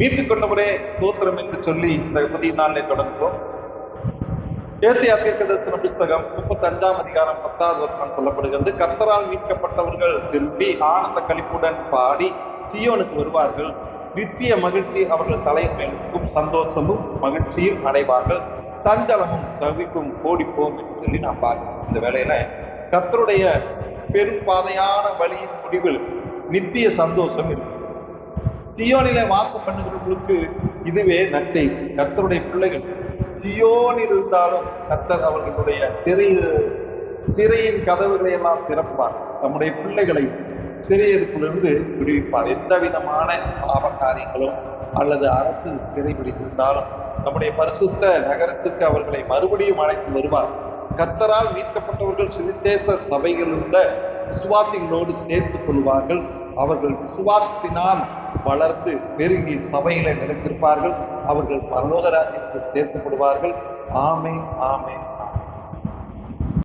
மீட்டுக் கொண்டவரே தூத்திரம் என்று சொல்லி இந்த புதிய நாளிலே தொடங்குவோம். தேசிய தீர்க்க தரிசன புஸ்தகம் முப்பத்தி அஞ்சாம் அதிகாரம் பத்தாவது வசனம் சொல்லப்படுகிறது. கர்த்தரால் மீட்கப்பட்டவர்கள் திரும்பி ஆனந்த கழிப்புடன் பாடி சியோனுக்கு வருவார்கள். நித்திய மகிழ்ச்சி அவர்கள் தலைமைக்கும் சந்தோஷமும் மகிழ்ச்சியும் அடைவார்கள். சஞ்சலமும் தவிப்பும் ஓடிப்போம் என்று சொல்லி நான் பார்க்கிறேன் இந்த வேலையில கர்த்தருடைய பெரும் பாதையான வழியின் முடிவில் நித்திய சந்தோஷம் இருக்கும் சியோனில வாசம் பண்ணுகிறவங்களுக்கு இதுவே நச்சை கர்த்தருடைய பிள்ளைகள் சியோனில் இருந்தாலும் கர்த்தர் அவர்களுடைய சிறையில் சிறையின் கதவுகளை எல்லாம் திறப்பார். தம்முடைய பிள்ளைகளை சிறையிருப்பிலிருந்து விடுவிப்பார். எந்த விதமான பாவ காரியங்களும் அல்லது அரசு சிறை பிடித்திருந்தாலும் நம்முடைய பரிசுத்த நகரத்துக்கு அவர்களை மறுபடியும் அழைத்து வருவார். கத்தரால் மீட்கப்பட்டவர்கள் சுவிசேஷ சபைகளில் உள்ள விசுவாசிகளோடு சேர்த்துக் கொள்வார்கள். அவர்கள் விசுவாசத்தினால் வளர்ந்து பெருகி சபையில நினைத்திருப்பார்கள் அவர்கள் பரலோகராஜ்யத்தில் சேர்க்கப்படுவார்கள். ஆமே ஆமே